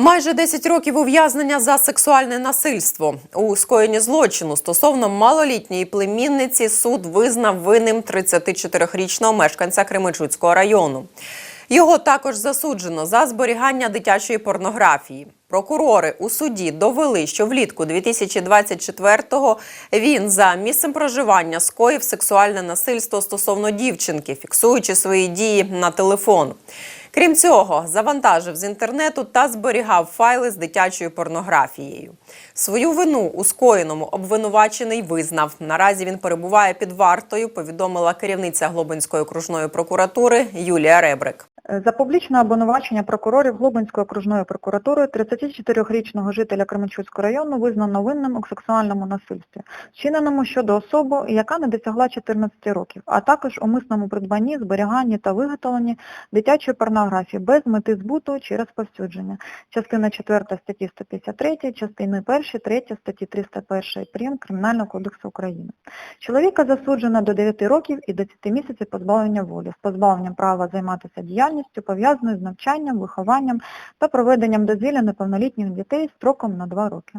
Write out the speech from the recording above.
Майже 10 років ув'язнення за сексуальне насильство. У скоєнні злочину стосовно малолітньої племінниці суд визнав винним 34-річного мешканця Кременчуцького району. Його також засуджено за зберігання дитячої порнографії. Прокурори у суді довели, що влітку 2024-го він за місцем проживання скоїв сексуальне насильство стосовно дівчинки, фіксуючи свої дії на телефон. Крім цього, завантажив з інтернету та зберігав файли з дитячою порнографією. Свою вину у скоєному обвинувачений визнав. Наразі він перебуває під вартою, повідомила керівниця Глобинської окружної прокуратури Юлія Ребрик. За публічне обвинувачення прокурорів Глобинської окружної прокуратури 34-річного жителя Кременчуцького району визнано винним у сексуальному насильстві, вчиненому щодо особи, яка не досягла 14 років, а також умисному придбанні, зберіганні та виготовленні дитячої порнографії без мети збуту чи розповсюдження. Частина 4 статті 153, частини 1, 3 статті 301 прим. Кримінального кодексу України. Чоловіка засуджено до 9 років і до 10 місяців позбавлення волі з позбавленням права займатися діяльністю, пов'язаною з навчанням, вихованням та проведенням дозвілля неповнолітніх дітей строком на 2 роки.